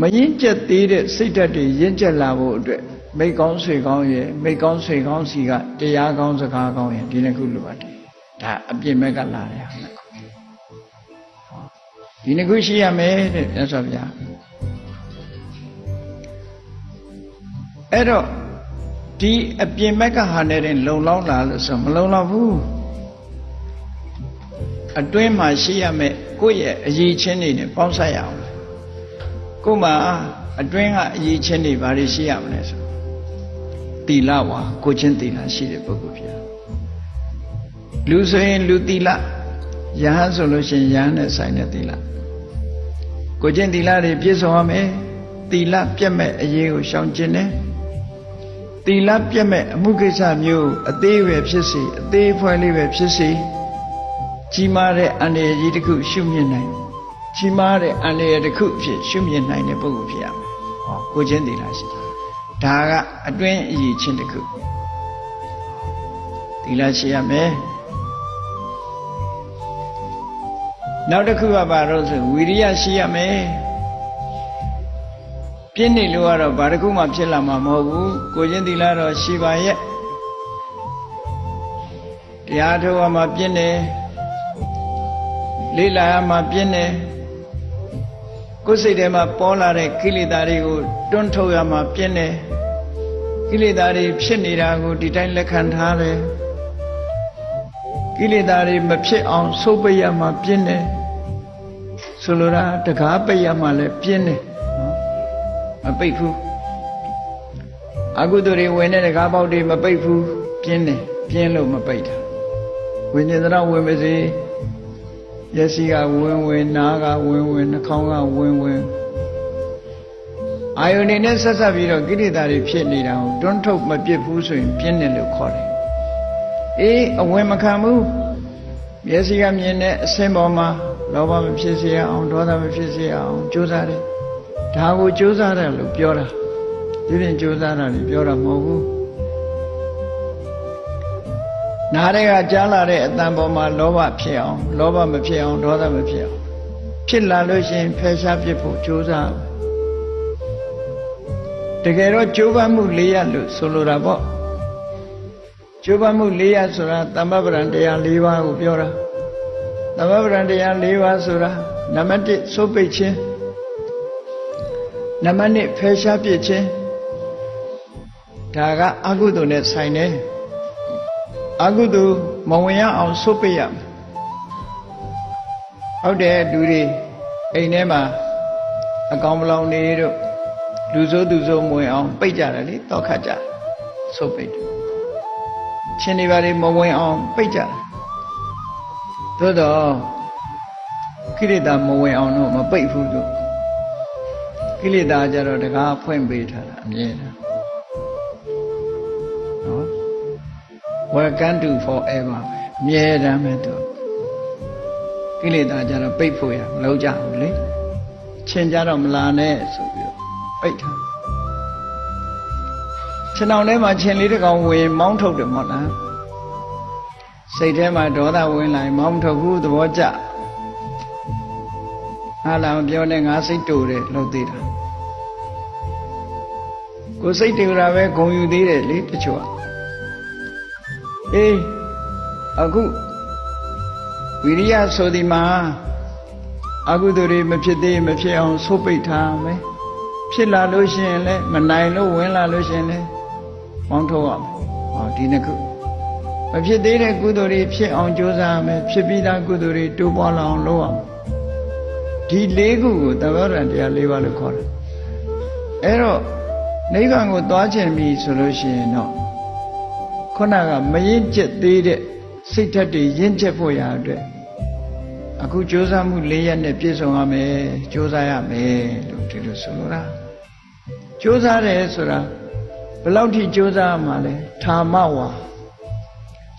မရင်ကျက်သေးတဲ့စိတ်ဓာတ်တွေရင်ကျက်လာဖို့အတွက်မိတ်ကောင်းဆွေကောင်းရဲ့မိတ်ကောင်းဆွေကောင်းစီကတရားကောင်းစကားကောင်းရဲ့ဒီနှစ်ခုလိုပါတယ်ဒါအပြစ်မဲ့ကလာတယ်ဟာနှစ်ခုဟောဒီနှစ်ခုရှိရမယ်တဲ့မြတ်စွာဘုရားအဲ့တော့ဒီအပြင်မဲ့ကဟာနဲ့တင်လုံလောက်လာလို့ဆိုမလုံလောက်ဘူးအတွင်းမှာရှိရမယ်ကိုယ့်ရဲ့အရေးချင်းတွေနဲ့ပေါင်းစပ်ရအောင် ကိုယ်မှာအတွင်းကအရေးချင်းတွေဘာတွေရှိရမလဲဆိုတီလဝါကိုချင်းတီလရှိတဲ့ပုဂ္ဂိုလ်ဖြစ်လူဆိုရင်လူတီလယဟန်ဆိုလို့ရှိရင်ယဟန်နဲ့ဆိုင်တဲ့တီလကိုချင်းတီလတွေပြည့်စုံရမယ်တီလပြတ်မဲ့အရေးကိုရှောင်ကျင်တယ်တီလပြတ်မဲ့အမှုကိစ္စမျိုးအသေးပဲဖြစ်စီအသေးဖွဲလေးပဲဖြစ်စီကြီးမားတဲ့အန္တရာယ်ကြီးတစ်ခုရှုမြင်နိုင် ကြီးမားတဲ့အန္တရာယ်တစ်ခုအဖြစ်ရှုမြင်နိုင်တဲ့ပုဂ္ဂိုလ်ဖြစ်ရမယ်။ဟောကိုချင်းတီလာရှိတယ်။ဒါကအတွင်းအရေးချင်းတစ်ခုတီလာရှိရမယ်။နောက်တစ်ခုကဘာလို့ဆိုဝီရိယရှိရမယ်။ပြင်းနေလို့ကတော့ဘာတစ်ခုမှဖြစ်လာမှာမဟုတ်ဘူး။ကိုချင်းတီလာတော့ရှိပါရဲ့။တရားထုတ်ရမှာပြင်းနေလေးလာရမှာပြင်းနေ ကိုယ်စိတ်ထဲမှာပေါ်လာတဲ့ကိလေသာတွေကိုတွန်းထုတ်ရမှာပြင်းနေကိလေသာတွေဖြစ်နေတာကိုဒီတိုင်းလက်ခံထားတယ်ကိလေသာတွေမဖြစ်အောင်စိုးပိတ်ရမှာပြင်းနေဆိုလိုတာတကားပိတ်ရမှာလည်းပြင်းနေနော်မပိတ်ဘူးအကုသိုလ်တွေဝင်တဲ့တကားပေါက်တွေမပိတ်ဘူးပြင်းနေပြင်းလို့မပိတ်တာဝိညာဉ်သရဝင်ပါစေ မျက်စိကဝင်ဝင်နားကဝင်ဝင်နှာခေါင်းကဝင်ဝင်အာယုန်နေနဲ့ဆက်ဆက်ပြီးတော့ကိလေသာတွေဖြစ်နေတာကိုတွန်းထုတ်မပြစ်ဘူးဆိုရင်ပြင်းတယ်လို့ခေါ်တယ်အေးအဝင်မခံဘူးမျက်စိကမြင်တဲ့အစင်းပေါ်မှာလောဘမဖြစ်စေအောင်ဒေါသမဖြစ်စေအောင်ကြိုးစားတယ်ဒါကိုကြိုးစားတယ်လို့ပြောတာဒီပြင်ကြိုးစားတာလည်းပြောတာမဟုတ်ဘူး နားတွေကကြားလာတဲ့အတန်ပေါ်မှာလောဘဖြစ်အောင်လောဘမဖြစ်အောင်ဒေါသမဖြစ်အောင်ဖြစ်လာလို့ရှိရင်ဖယ်ရှားပြစ်ဖို့ကြိုးစားတကယ်တော့ကြိုးပမ်းမှု၄ရပ်လို့ဆိုလိုတာပေါ့ကြိုးပမ်းမှု၄ရပ်ဆိုတာသမ္မပဒံတရား၄ပါးကိုပြောတာသမ္မပဒံတရား၄ပါးဆိုတာနံပါတ်1စိုးပိတ်ခြင်းနံပါတ်2ဖယ်ရှားပြစ်ခြင်းဒါကအကုသိုလ်နဲ့ဆိုင်တယ် အကုသိုလ်မဝင်ရအောင်ဆုတ်ပိတ်ရမယ်ဟုတ်တယ်လူတွေအိမ်ထဲမှာအကောင်ပလောင်နေတို့လူဆိုးသူဆိုးမဝင်အောင်ပိတ်ကြတယ်လေတောက်ခတ်ကြဆုတ်ပိတ်တယ်ချင်းတွေပါလေမဝင်အောင်ပိတ်ကြတယ်သို့တော့ကိလေသာမဝင်အောင်တော့မပိတ်ဘူးလို့ကိလေသာကြတော့တကားဖွင့်ပေးထားတာအမြဲတမ်း welcome to forever ပဲအမြဲတမ်းပဲသူကိလေသာကြတော့ပိတ်ဖို့ရမလုပ်ကြဘူးလေချင်းကြတော့မလာနဲ့ဆိုပြီးတော့ပိတ်ထားခြေနှောင်ထဲမှာချင်းလေးတစ်ကောင်ဝင်မောင်းထုတ်တယ်မဟုတ်လားစိတ်ထဲမှာဒေါသဝင်လာရင်မောင်းမထုတ်ဘူးသဘောကျဟာလာမပြောနဲ့ငါစိတ်တူတယ်လို့သိတာကိုယ်စိတ်တူတာပဲဂုံယူသေးတယ်လေတချို့က အေးအခုဝိရိယဆိုဒီမှာအကုသိုလ်တွေမဖြစ်သေးမဖြစ်အောင်ဆိုးပိတ်ထားမယ်ဖြစ်လာလို့ရှိရင်လည်းမနိုင်လို့ဝင်လာလို့ရှိရင်လည်းမောင်းထုတ်ရမယ်ဟောဒီနှစ်ခုမဖြစ်သေးတဲ့ကုသိုလ်တွေဖြစ်အောင်ကြိုးစားရမယ်ဖြစ်ပြီးသားကုသိုလ်တွေတိုးပွားလာအောင်လုပ်ရမယ်ဒီလေးခုကိုသဘောတရားတရားလေးပါလို့ခေါ်တယ်အဲ့တော့နိဗ္ဗာန်ကိုသွားခြင်းပြီဆိုလို့ရှိရင်တော့ ခုနကမရင်ကျက်သေးတဲ့စိတ်ဓာတ်တွေရင့်ကျက်ဖို့ရာအတွက်အခုကြိုးစားမှု၄ရက်နဲ့ပြည့်စုံရမယ်ကြိုးစားရမယ်လို့ဒီလိုဆိုလိုတာကြိုးစားတယ်ဆိုတာဘယ်လောက်ထိကြိုးစားရမှာလဲဌာမဝါ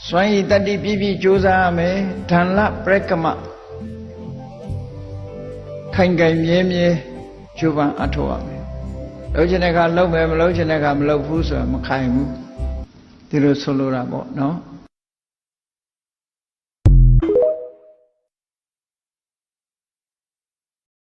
စွမ်းရည်တတ္တိပြည့်ပြည့်ကြိုးစားရမယ်ဓာန်လပရကမခိုင်ခိုင်မြဲမြဲကြိုးပမ်းအထောက်ရမယ်လုပ်ချင်တဲ့ကလုပ်မယ်မလုပ်ချင်တဲ့ကမလုပ်ဘူးဆိုတာမခိုင်ဘူး ဒီလိုဆိုလိုတာပေါ့နော်